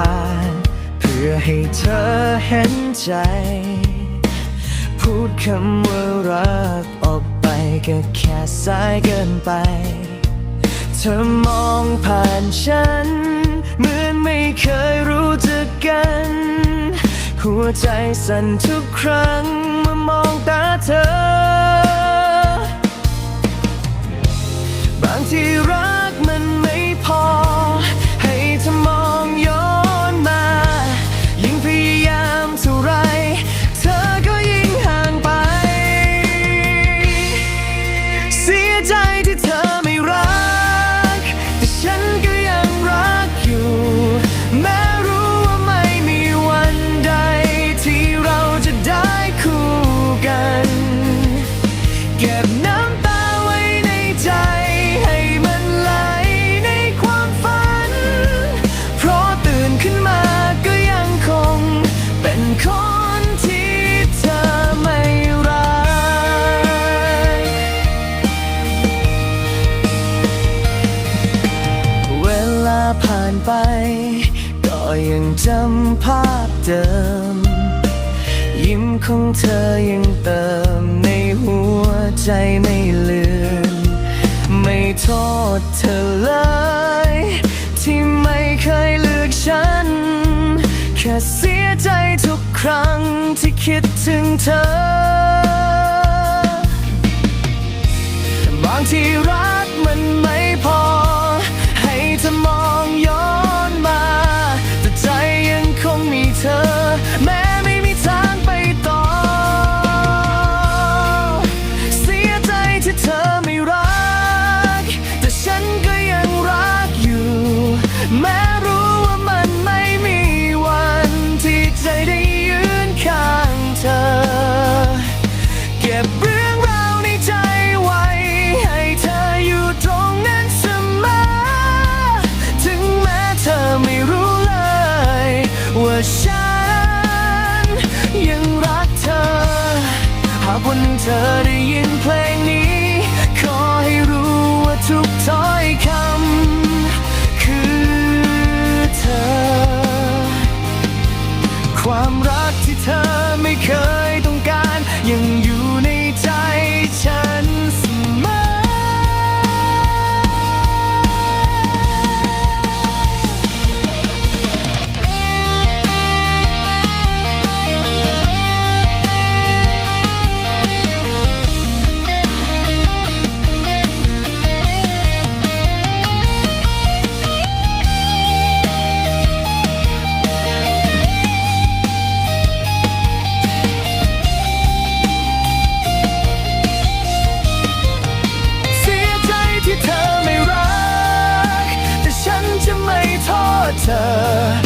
าเพื่อให้เธอเห็นใจ พูดคำว่ารักออกไปก็แค่สายเกินไป เธอมองผ่านฉัน เหมือนไม่เคยรู้จักกัน หัวใจสั่นทุกครั้งเมื่อมองตาเธอ ไป ก็ยังจำภาพเดิม ยิ้มของเธอยังเติมในหัวใจไม่ลืมไม่โทษเธอเลย ที่ไม่เคยเลือกฉัน แค่เสียใจทุกครั้งที่คิดถึงเธอ บางทีรักมัน turning you later